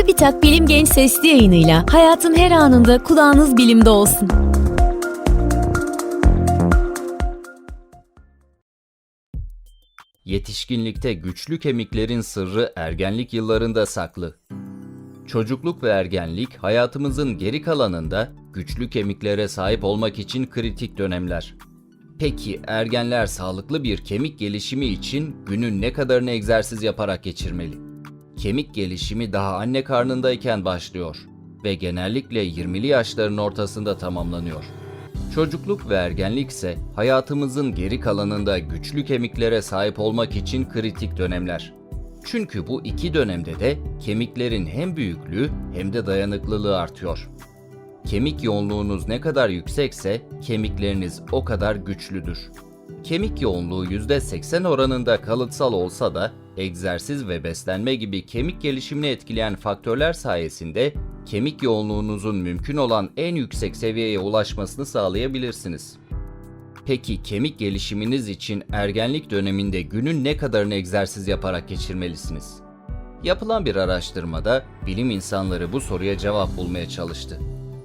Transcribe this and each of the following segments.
TÜBİTAK Bilim Genç Sesli yayınıyla hayatın her anında kulağınız bilimde olsun. Yetişkinlikte güçlü kemiklerin sırrı ergenlik yıllarında saklı. Çocukluk ve ergenlik hayatımızın geri kalanında güçlü kemiklere sahip olmak için kritik dönemler. Peki ergenler sağlıklı bir kemik gelişimi için günün ne kadarını egzersiz yaparak geçirmeli? Kemik gelişimi daha anne karnındayken başlıyor ve genellikle 20'li yaşların ortasında tamamlanıyor. Çocukluk ve ergenlik ise hayatımızın geri kalanında güçlü kemiklere sahip olmak için kritik dönemler. Çünkü bu iki dönemde de kemiklerin hem büyüklüğü hem de dayanıklılığı artıyor. Kemik yoğunluğunuz ne kadar yüksekse kemikleriniz o kadar güçlüdür. Kemik yoğunluğu %80 oranında kalıtsal olsa da egzersiz ve beslenme gibi kemik gelişimini etkileyen faktörler sayesinde kemik yoğunluğunuzun mümkün olan en yüksek seviyeye ulaşmasını sağlayabilirsiniz. Peki kemik gelişiminiz için ergenlik döneminde günün ne kadarını egzersiz yaparak geçirmelisiniz? Yapılan bir araştırmada bilim insanları bu soruya cevap bulmaya çalıştı.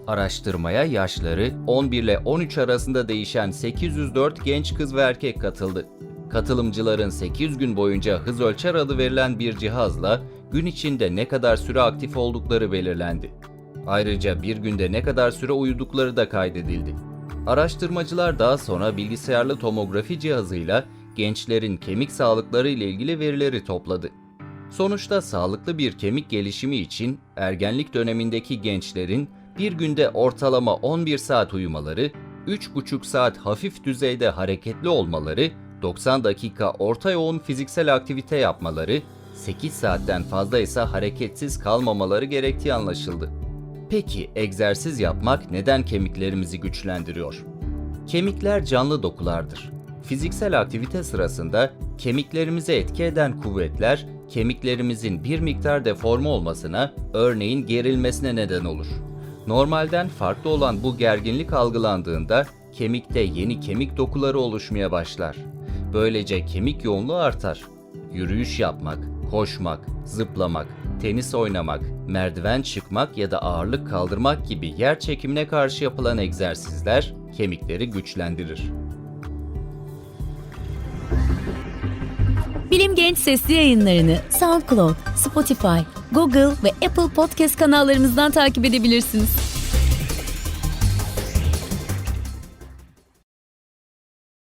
Araştırmaya yaşları 11 ile 13 arasında değişen 804 genç kız ve erkek katıldı. Katılımcıların 8 gün boyunca hız ölçer adı verilen bir cihazla gün içinde ne kadar süre aktif oldukları belirlendi. Ayrıca bir günde ne kadar süre uyudukları da kaydedildi. Araştırmacılar daha sonra bilgisayarlı tomografi cihazıyla gençlerin kemik sağlıkları ile ilgili verileri topladı. Sonuçta sağlıklı bir kemik gelişimi için ergenlik dönemindeki gençlerin bir günde ortalama 11 saat uyumaları, 3,5 saat hafif düzeyde hareketli olmaları, 90 dakika orta yoğun fiziksel aktivite yapmaları, 8 saatten fazla ise hareketsiz kalmamaları gerektiği anlaşıldı. Peki egzersiz yapmak neden kemiklerimizi güçlendiriyor? Kemikler canlı dokulardır. Fiziksel aktivite sırasında kemiklerimize etki eden kuvvetler kemiklerimizin bir miktar deforme olmasına, örneğin gerilmesine neden olur. Normalden farklı olan bu gerginlik algılandığında kemikte yeni kemik dokuları oluşmaya başlar. Böylece kemik yoğunluğu artar. Yürüyüş yapmak, koşmak, zıplamak, tenis oynamak, merdiven çıkmak ya da ağırlık kaldırmak gibi yer çekimine karşı yapılan egzersizler kemikleri güçlendirir. Bilim Genç Sesli yayınlarını SoundCloud, Spotify, Google ve Apple Podcast kanallarımızdan takip edebilirsiniz.